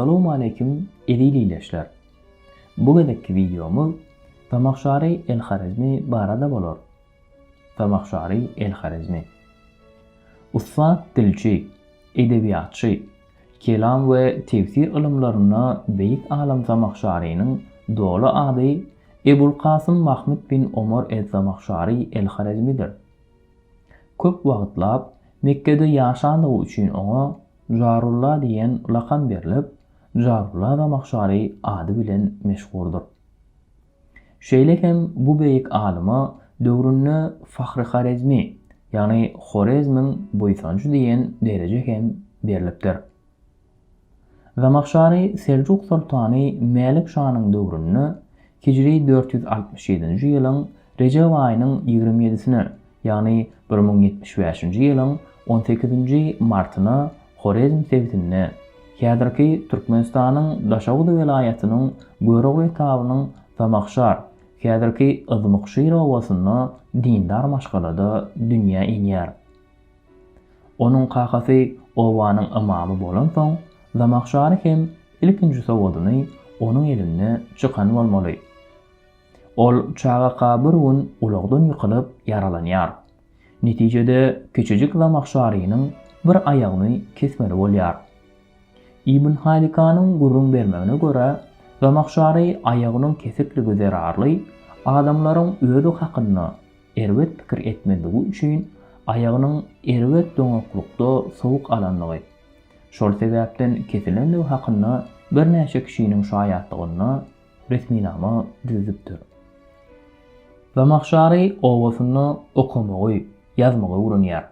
Assalamu alaykum edilileşler. Bu gedekki videomuz Tamakşari el-Harizmi barada bolor. Tamakşari el-Harizmi Ussat dilçi, edebiyatçı, kelam we tefsir ilimlaryna beýik alam Tamakşari'nin dolu ady Ebul Kasım Mahmud bin Omar el-Tamakşari el-Harizmidir. Köp wagtlap Mekke'de ýaşandygy üçin oňa Jarullah diýen lakam berilip, Jarula da makşari adı bilen meşgurdur. Şeýlekem bu beýik alima döwründe Fahri Harezmi, ýagny Horezmin boýsançy diýen dereje hem berilipdir. Zamaxşari Seljuk Sultany Melik şanyň döwründe Hicri 467-nji ýylyň Recep aýynyň 27-sini, ýagny 1075-nji 18-nji martyna Horezm Häzirki Türkmenistanyň Daşawdy welaýatynyň Göregli tabynyň Zamaqşar, häzirki Izmykşyr owasyna dindar maşgalada dünýä inýär. Onuň kakasy owanyň imamy bolan soň, Zamaqşary hem ilkinji sowadyny onuň eline çykan bolmaly. Ol çağa kabir gün ulogdan ýykylyp yaralanýar. Netijede kiçijik Zamaqşarynyň bir ayagyny kesmeli bolýar. Ibn Halikanyň gurrun bermegine görä, Zamakşary aýagynyň kesikli zerarly adamlaryň özü hakyna erwet pikir etmedigi üçin aýagynyň erwet doňaklykda sowuk alanlygy. Şol sebäpden kesilenligi hakyna bir näçe kişiniň şaýatlygyna resminama düzüpdir. Zamakşary owasyny okumagy, ýazmagy uranýar.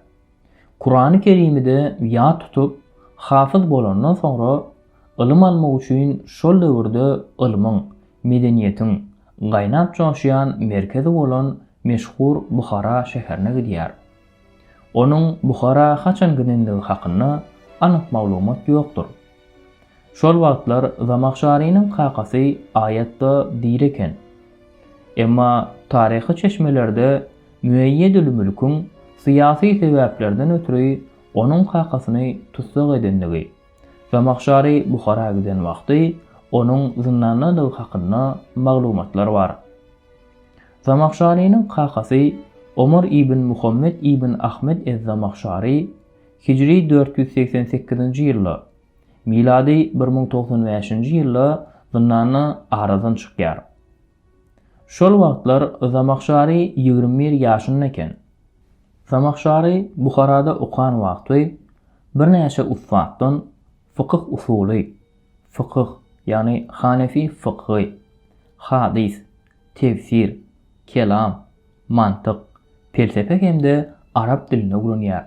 Kur'an-ı Kerimide ýa tutup Hafız bolandan sonra ilim almak üçin şol döwürde ılmyň, medeniýetiň gaýnap joşýan merkezi bolan meşhur Buhara şäherine gidýär. Onuň Buhara haçan gidendigi hakynda anyk maglumat ýokdur. Şol wagtlar Zamakşarinin kakasy ayatda direken. Emma tarihi çeşmelerde müeyyedül mülkün siyasi sebäplerden ötürü onuň kakasyny tutsak edendigi we Makşary Buhara giden wagty onuň zyndanlygy hakynda maglumatlar bar. Zamakşarynyň kakasy Omar ibn Muhammed ibn Ahmed ez-Zamakşary Hicri 488-nji ýylda, miladi 1095-nji ýylda zyndanly aradan çykýar. Şol wagtlar Zamakşary 21 ýaşynda eken. Zamaxshari Buxaroda o'qan vaqti bir necha uffatdan fiqh usuli, fiqh ya'ni Hanefi fiqhi, hadis, tefsir, kelam, mantiq, felsefe hamda arab dilini o'rganyar.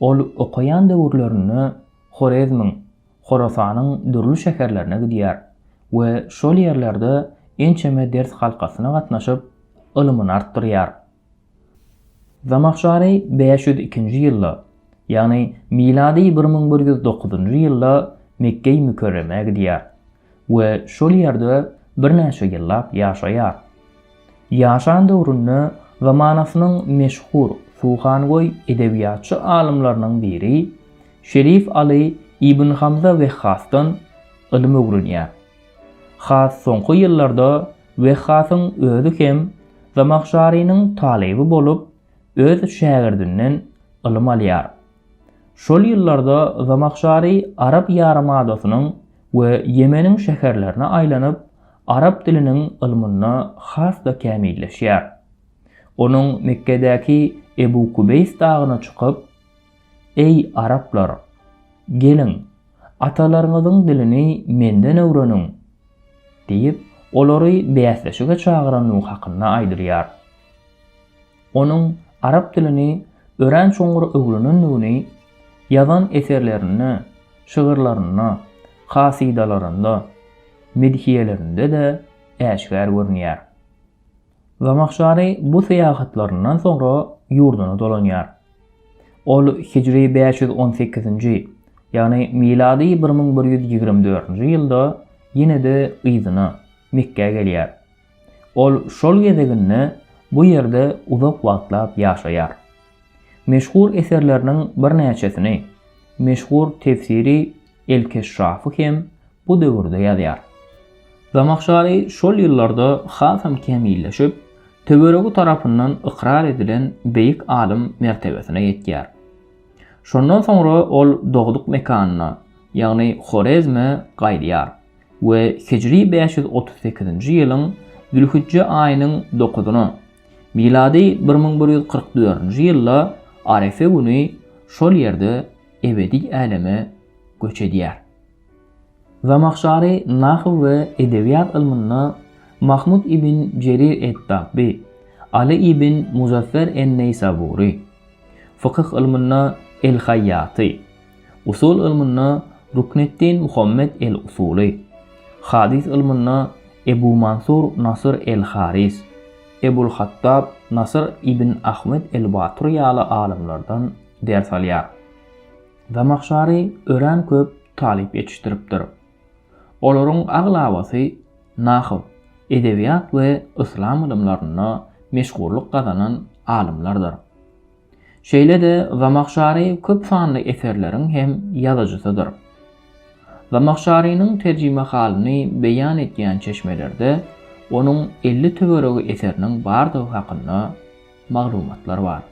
Ol o'qayan davrlarini Xorazmning, Xorasanning durli shaharlarına gidiyar we şol yerlerde ençeme ders halkasına gatnaşyp ilmini artdyryar artdyrýar. Zamakşary 502-nji ýylda, ýani miladi 1109-njy ýylda Mekke-i Mükerreme gidýär we şol ýerde bir näçe ýyllap ýaşaýar. Ýaşan döwründe zamanasynyň meşhur Suhangoy edebiyatçı alimlerinden biri Şerif Ali İbn Hamza ve Hastan ilim öwrenýär. Has soňky ýyllarda we Hasyň özü hem Zamakşarynyň talebi bolup öz şägirdininden ilim alýar. Şol ýyllarda Zamakşari Arap Yarımadosynyň we Yemeniň şäherlerine aýlanyp Arap diliniň ilmyny has da kämilleşýär. Onuň Mekkedäki Ebu Kubeys dağına çykyp "Ey Araplar, gelin, atalaryňyzyň dilini menden öwreniň." diýip olary bäsleşige çagyran hakynda aýdyrýar. Onuň Arap dilini ören çoňur öwrenendigini ýazan eserlerini, şygyrlaryny, kasidalarynda, medhiýelerinde de äşgär görnýär. Zamakşary bu seýahatlaryndan soňra ýurduny dolanýar. Ol Hicri 518-nji, ýani miladi 1124-nji ýylda de yzyna Mekke gelýär. Ol şol ýerdeginne bu ýerde uzak wagtlap ýaşaýar. Meşhur eserleriniň bir näçesini, meşhur tefsiri El-Keşşafy hem bu döwürde ýazýar. Zamakşary şol ýyllarda hasam kemilleşip, töweregi tarapyndan ikrar edilen beýik alim mertebesine ýetýär. Şondan soňra ol dogduk mekanyna, ýagny Хорезme gaýdýar we Hicri 538-nji ýylyň Zülhicce aýynyň 9-uny, miladi 1144-nji ýylda Arefe güni şol ýerde ebedi aleme göç edýär. Zamakşary nahw we edebiýat ilmyny Mahmud ibn Cerir et-Tabbi, Ali ibn Muzaffer en-Neysaburi, fıkıh ilmyny El-Hayyaty, usul ilmyny Rukneddin Muhammed el-Usuli, hadis ilmyny Ebu Mansur Nasr el-Haris, Ebul Hattab Nasr ibn Ahmed el-Batur ýaly alimlardan ders alýar. Zamaxşari ören köp talip yetiştiripdir. Olaryň aglawasy nahw, edebiýat we islam ilimlaryna meşgurluk gazanan alimlardyr. Şeýle de Zamaxşari köp sanly eserleriň hem ýazyjysydyr. Zamaxşariniň terjime halyny beýan etýän çeşmelerde onun 50 töweregi eserinin bardygy hakynda maglumatlar bar.